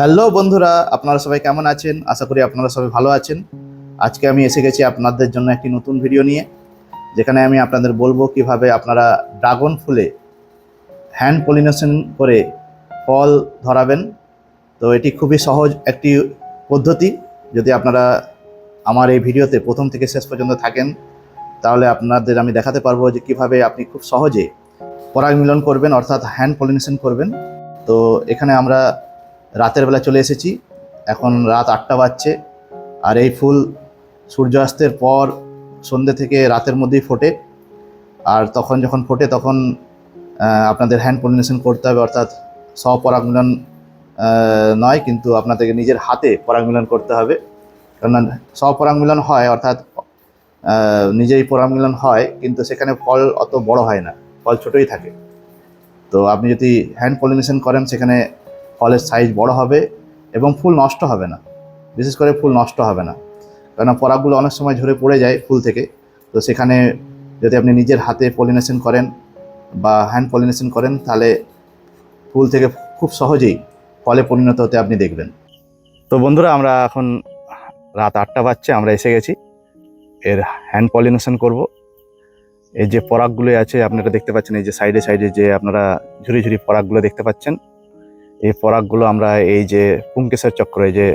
Hello বন্ধুরা, আপনারা সবাই কেমন আছেন? আশা করি আপনারা সবাই ভালো আছেন। আজকে আমি এসে গেছি আপনাদের জন্য একটি নতুন ভিডিও নিয়ে, যেখানে আমি আপনাদের বলব কীভাবে আপনারা ড্রাগন ফুলে হ্যান্ড পলিনেশন করে ফল ধরাবেন। তো এটি খুবই সহজ একটি পদ্ধতি। যদি আপনারা আমার এই ভিডিওতে প্রথম থেকে শেষ পর্যন্ত থাকেন, তাহলে আপনাদের আমি দেখাতে পারব যে কীভাবে আপনি খুব সহজে পরাগ মিলন করবেন, অর্থাৎ হ্যান্ড পলিনেশন করবেন। তো এখানে আমরা রাতের বেলা চলে এসেছি। এখন রাত আটটা বাজছে। আর এই ফুল সূর্যাস্তের পর সন্ধ্যে থেকে রাতের মধ্যেই ফোটে। আর তখন যখন ফোটে তখন আপনাদের হ্যান্ড পলিনেশন করতে হবে, অর্থাৎ স্বপরাগমিলন নয়, কিন্তু আপনাদেরকে নিজের হাতে পরাগমিলন করতে হবে। কেননা স্বপরাগমিলন হয়, অর্থাৎ নিজেই পরাগমিলন হয়, কিন্তু সেখানে ফল অত বড় হয় না। ফল ছোটোই থাকে। তো আপনি যদি হ্যান্ড পলিনেশন করেন, সেখানে ফলের সাইজ বড় হবে এবং ফুল নষ্ট হবে না। বিশেষ করে ফুল নষ্ট হবে না। কেননা পরাগগুলো অনেক সময় ঝরে পড়ে যায় ফুল থেকে। তো সেখানে যদি আপনি নিজের হাতে পলিনেশন করেন বা হ্যান্ড পলিনেশন করেন, তাহলে ফুল থেকে খুব সহজেই ফলে পরিণত হতে আপনি দেখবেন। তো বন্ধুরা, আমরা এখন রাত আটটা বাজছে, আমরা এসে গেছি। এর হ্যান্ড পলিনেশন করব। এই যে পরাগগুলো আছে, আপনারা দেখতে পাচ্ছেন, এই যে সাইডে সাইডে যে আপনারা ঝুরি ঝুরি পরাগগুলো দেখতে পাচ্ছেন। এই পরাগগুলো আমরা এই যে পুঙ্কেশ্বর চক্র এই যে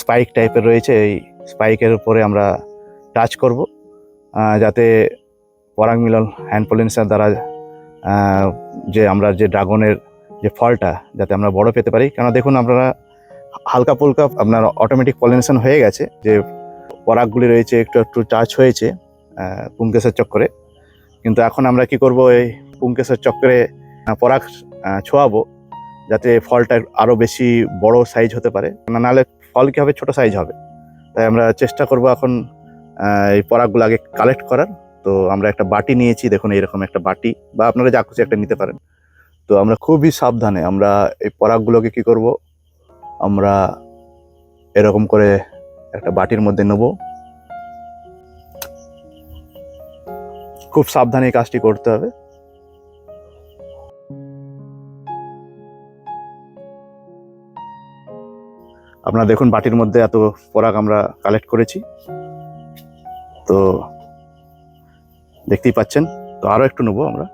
স্পাইক টাইপের রয়েছে এই স্পাইকের উপরে আমরা টাচ করব যাতে পরাগ মিলন হ্যান্ড পলিনেশন দ্বারা যে আমরা যে ড্রাগনের যে ফলটা যাতে আমরা বড় পেতে পারি। কেন দেখুন আপনারা হালকা ফুলকা আপনার অটোমেটিক পলিনেশন হয়ে গেছে যে পরাগগুলি রয়েছে একটু একটু টাচ হয়েছে আহ, পুঙ্কেশ্বর চক্রে। কিন্তু এখন আমরা কি করব এই পুঙ্কেশ্বর চক্রে পরাগ ছোঁয়াবো। যাতে ফলটা আরও বেশি বড় সাইজ হতে পারে। না, নাহলে ফল কী হবে? ছোটো সাইজ হবে। তাই আমরা চেষ্টা করব এখন এই পরাগগুলো আগে কালেক্ট করার। তো আমরা একটা বাটি নিয়েছি, দেখুন এইরকম একটা বাটি। বা আপনারা যা খুশি একটা নিতে পারেন। তো আমরা খুবই সাবধানে আমরা এই পরাগগুলোকে কি করব? আমরা এরকম করে একটা বাটির মধ্যে নেব। খুব সাবধানে এই কাজটি করতে হবে। আপনারা দেখুন বাটির মধ্যে এত পরাগ আমরা কালেক্ট করেছি। তো দেখতেই পাচ্ছেন, তো আরও একটু নেব আমরা।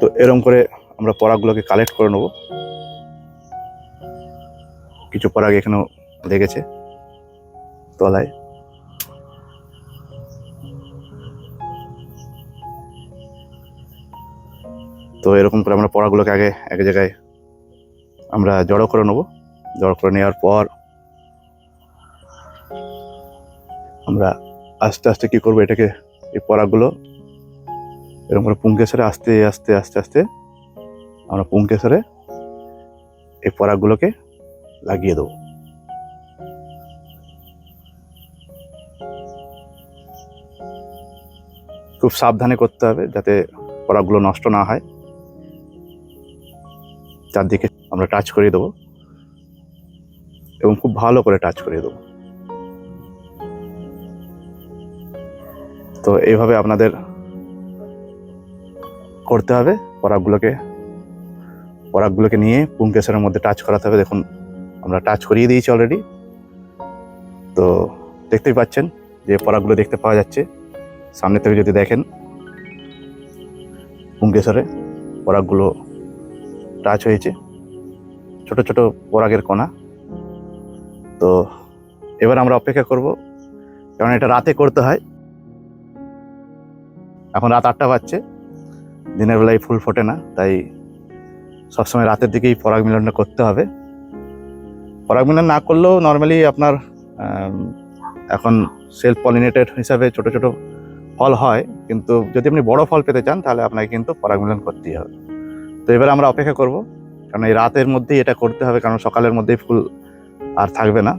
তো এরকম করে আমরা পরাগগুলোকে কালেক্ট করে নেব। কিছু পরাগ এখানেও লেগেছে তলায়। তো এরকম করে আমরা পড়াগুলোকে আগে এক জায়গায় আমরা জড়ো করে নেব। জড়ো করে নেওয়ার পর আমরা আস্তে আস্তে কি করব এটাকে, এই পড়াগুলো এরকম করে পুঙ্কেশ্বরে আস্তে আস্তে আস্তে আস্তে আমরা পুঙ্কেশ্বরে এই পরাগগুলোকে লাগিয়ে দেবো। খুব সাবধানে করতে হবে যাতে পরাগগুলো নষ্ট না হয়। চারদিকে আমরা টাচ করিয়ে দেবো। এবং খুব ভালো করে টাচ করিয়ে দেবো। তো এইভাবে আপনাদের করতে হবে। পরাগগুলোকে পরাগগুলোকে নিয়ে পুঙ্কেশ্বরের মধ্যে টাচ করাতে হবে। দেখুন, আমরা টাচ করিয়ে দিয়েছি অলরেডি তো দেখতেই পাচ্ছেন যে পরাগগুলো দেখতে পাওয়া যাচ্ছে। সামনে থেকে যদি দেখেন পুঙ্কেশ্বরে পরাগগুলো টাচ হয়েছে। ছোট ছোট পরাগের কণা। তো এবার আমরা অপেক্ষা করব, কারণ এটা রাতে করতে হয়। এখন রাত আটটা বাজছে, দিনের বেলায় ফুল ফোটে না, তাই সবসময় রাতের দিকেই পরাগ মিলনটা করতে হবে। পরাগ মিলন না করলেও নর্মালি আপনার এখন সেলফ পলিনেটেড হিসাবে ছোট ছোট ফল হয়, কিন্তু যদি আপনি বড় ফল পেতে চান, তাহলে আপনাকে কিন্তু পরাগ মিলন করতেই হবে। তো এবার আমরা অপেক্ষা করব। কারণ এই রাতের মধ্যেই এটা করতে হবে, কারণ সকালের মধ্যেই ফুল আর থাকবে না।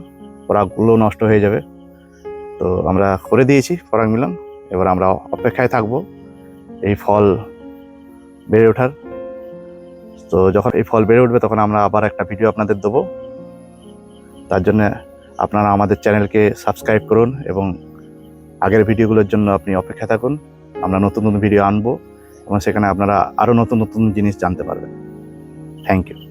পরাগগুলো নষ্ট হয়ে যাবে। তো আমরা করে দিয়েছি পরাগ মিলন। এবার আমরা অপেক্ষায় থাকব এই ফল বেড়ে ওঠার। তো যখন এই ফল বেড়ে উঠবে, তখন আমরা আবার একটা ভিডিও আপনাদের দেবো। তার জন্য আপনারা আমাদের চ্যানেলকে সাবস্ক্রাইব করুন এবং আগের ভিডিওগুলোর জন্য আপনি অপেক্ষা থাকুন। আমরা নতুন নতুন ভিডিও আনব। এবং সেখানে আপনারা আরও নতুন নতুন জিনিস জানতে পারবেন। Thank you